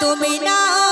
তুমি না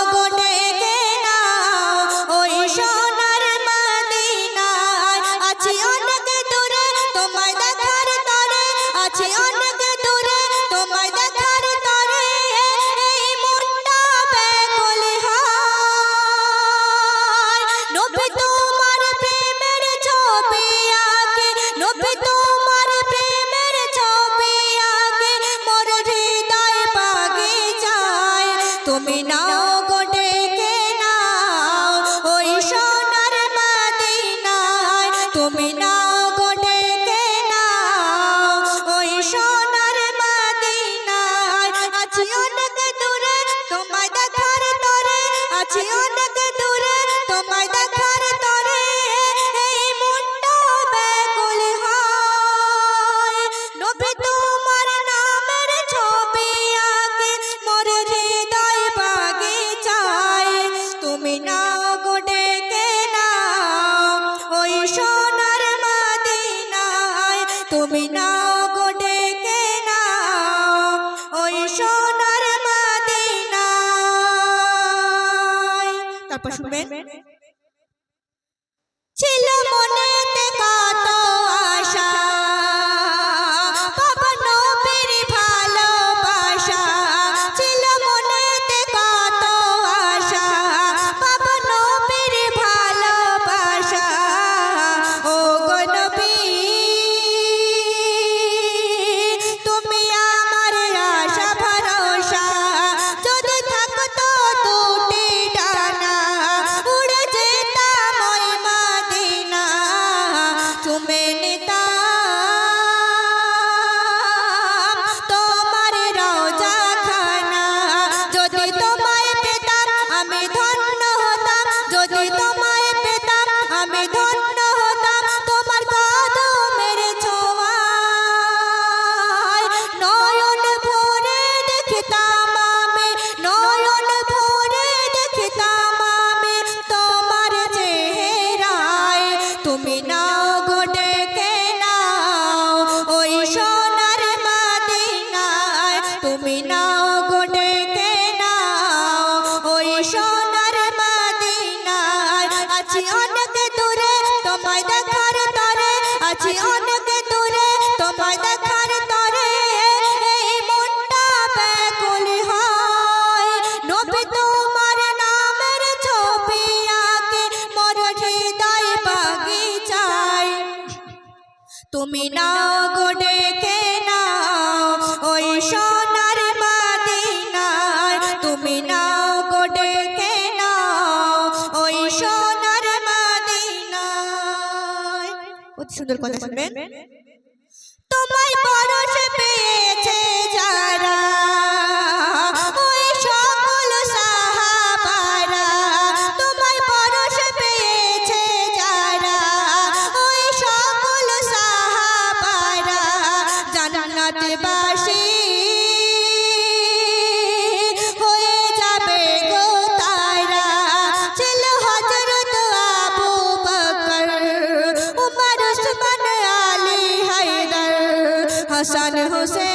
তারপর শুনবেন? তুমি নাও গোটে নাও। ওই সোনার মাদিনার আছি অনেক দূরে, তোমায় দেখার তরে। আছি অনেক দূরে, তোমায় দেখার তরে। এই মনটা ব্যাকুল হয়। নবী তোমার নামের ছবি আঁকে, মোর হৃদয় বাগিচায়। তুমি নাও গোটে সুন্দর কথা শুনবেন। তোমার বড় हसन हुसैन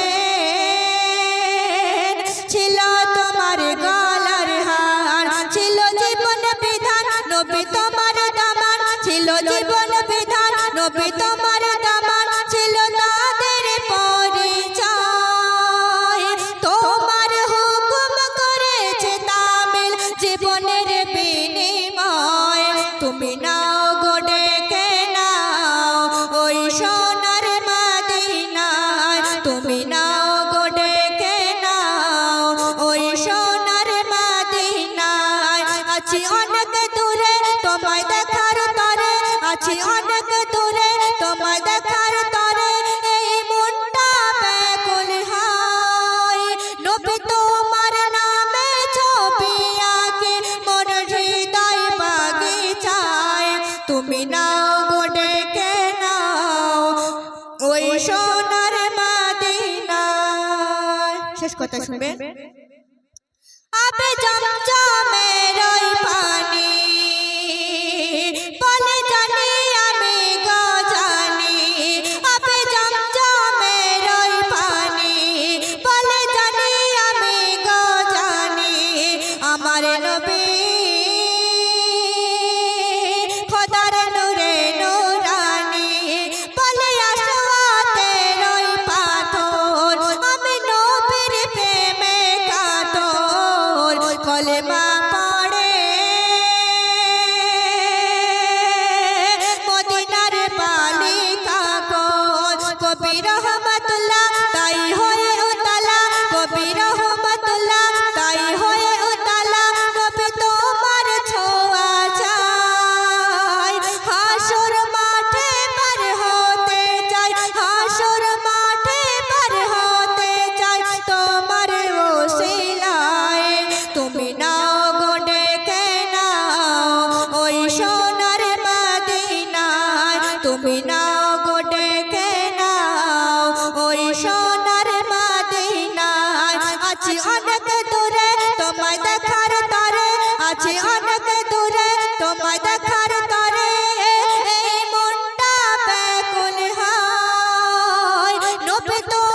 কথা শুনবেন আবে জমজমের ওই পা হয় নবী